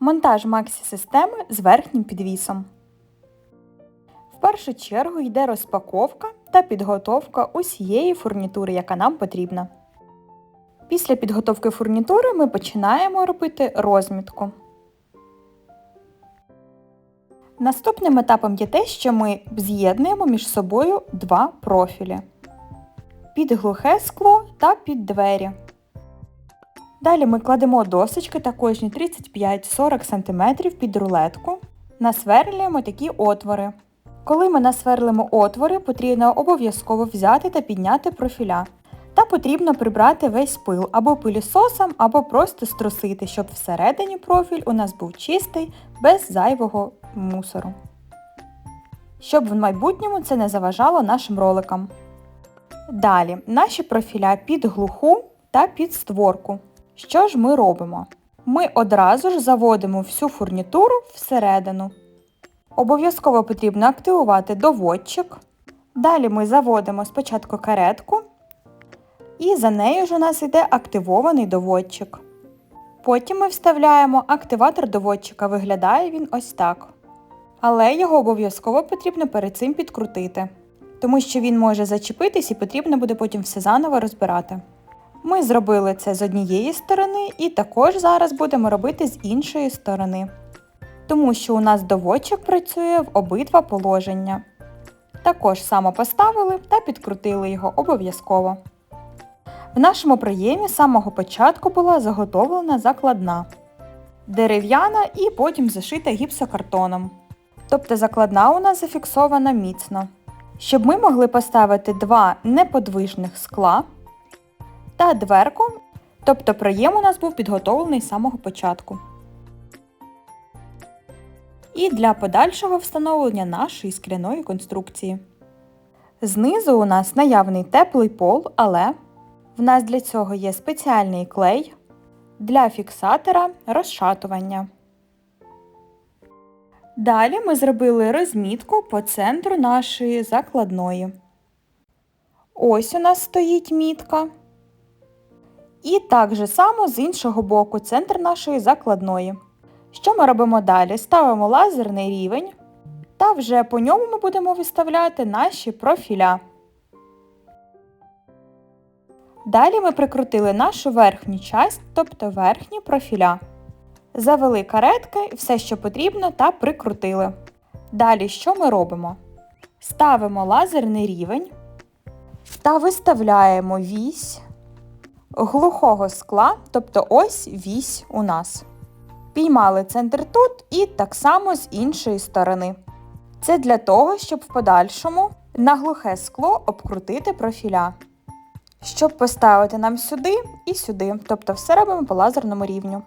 Монтаж максі-системи з верхнім підвісом. В першу чергу йде розпаковка та підготовка усієї фурнітури, яка нам потрібна. Після підготовки фурнітури ми починаємо робити розмітку. Наступним етапом є те, що ми з'єднуємо між собою два профілі під глухе скло та під двері. Далі ми кладемо досочки та кожні 35-40 см під рулетку. Насверлюємо такі отвори. Коли ми насверлимо отвори, потрібно обов'язково взяти та підняти профіля. Та потрібно прибрати весь пил або пилісосом, або просто струсити, щоб всередині профіль у нас був чистий, без зайвого мусору. Щоб в майбутньому це не заважало нашим роликам. Далі наші профіля під глуху та під створку. Що ж ми робимо? Ми одразу ж заводимо всю фурнітуру всередину. Обов'язково потрібно активувати доводчик. Далі ми заводимо спочатку каретку, і за нею ж у нас йде активований доводчик. Потім ми вставляємо активатор доводчика, виглядає він ось так. Але його обов'язково потрібно перед цим підкрутити, тому що він може зачепитись і потрібно буде потім все заново розбирати. Ми зробили це з однієї сторони і також зараз будемо робити з іншої сторони. Тому що у нас доводчик працює в обидва положення. Також само поставили та підкрутили його обов'язково. В нашому проємі з самого початку була заготовлена закладна, дерев'яна і потім зашита гіпсокартоном. Тобто закладна у нас зафіксована міцно. Щоб ми могли поставити два неподвижних скла та дверку, тобто проєм у нас був підготовлений з самого початку. І для подальшого встановлення нашої скляної конструкції. Знизу у нас наявний теплий пол, але в нас для цього є спеціальний клей для фіксатора розшатування. Далі ми зробили розмітку по центру нашої закладної. Ось у нас стоїть мітка. І так же само з іншого боку центр нашої закладної. Що ми робимо далі? Ставимо лазерний рівень та вже по ньому ми будемо виставляти наші профіля. Далі ми прикрутили нашу верхню часть, тобто верхні профіля. Завели каретки і все, що потрібно, та прикрутили. Далі що ми робимо? Ставимо лазерний рівень та виставляємо вісь глухого скла, тобто ось вісь у нас. Піймали центр тут і так само з іншої сторони. Це для того, щоб в подальшому на глухе скло обкрутити профіля. Щоб поставити нам сюди і сюди, тобто все робимо по лазерному рівню.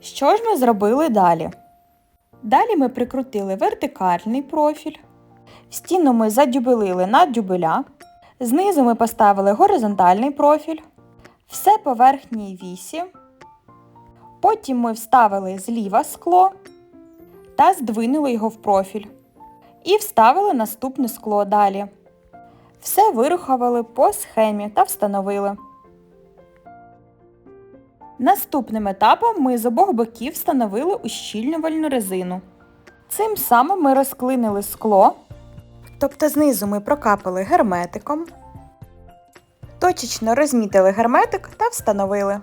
Що ж ми зробили далі? Далі ми прикрутили вертикальний профіль. Стіну ми задюбелили на дюбеля. Знизу ми поставили горизонтальний профіль. Все по верхній вісі. Потім ми вставили зліва скло та здвинули його в профіль. І вставили наступне скло далі. Все вирухували по схемі та встановили. Наступним етапом ми з обох боків встановили ущільнювальну резину. Цим самим ми розклинили скло, тобто знизу ми прокапали герметиком, точечно розмітили герметик та встановили.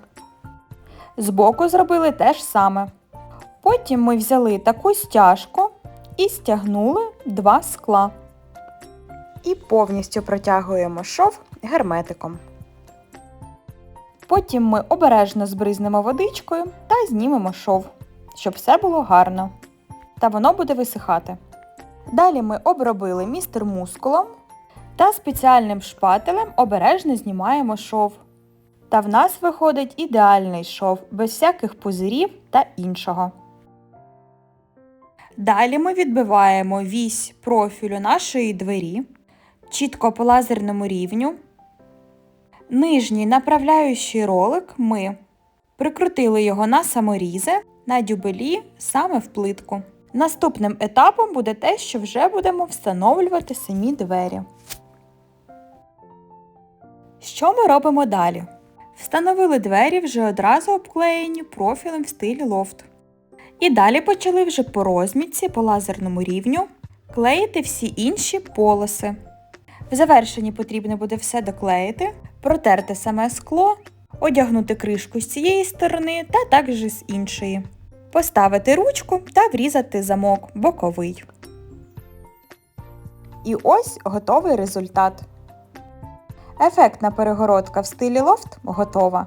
Збоку зробили те ж саме. Потім ми взяли таку стяжку і стягнули два скла. І повністю протягуємо шов герметиком. Потім ми обережно збризнемо водичкою та знімемо шов, щоб все було гарно. Та воно буде висихати. Далі ми обробили містер мускулом та спеціальним шпателем обережно знімаємо шов. Та в нас виходить ідеальний шов, без всяких пузирів та іншого. Далі ми відбиваємо вісь профілю нашої двері чітко по лазерному рівню. Нижній направляючий ролик ми прикрутили його на саморізи на дюбелі саме в плитку. Наступним етапом буде те, що вже будемо встановлювати самі двері. Що ми робимо далі? Встановили двері вже одразу обклеєні профілем в стилі лофт. І далі почали вже по розмітці по лазерному рівню клеїти всі інші полоси. В завершенні потрібно буде все доклеїти, протерти саме скло, одягнути кришку з цієї сторони та також з іншої. Поставити ручку та врізати замок боковий. І ось готовий результат. Ефектна перегородка в стилі лофт готова.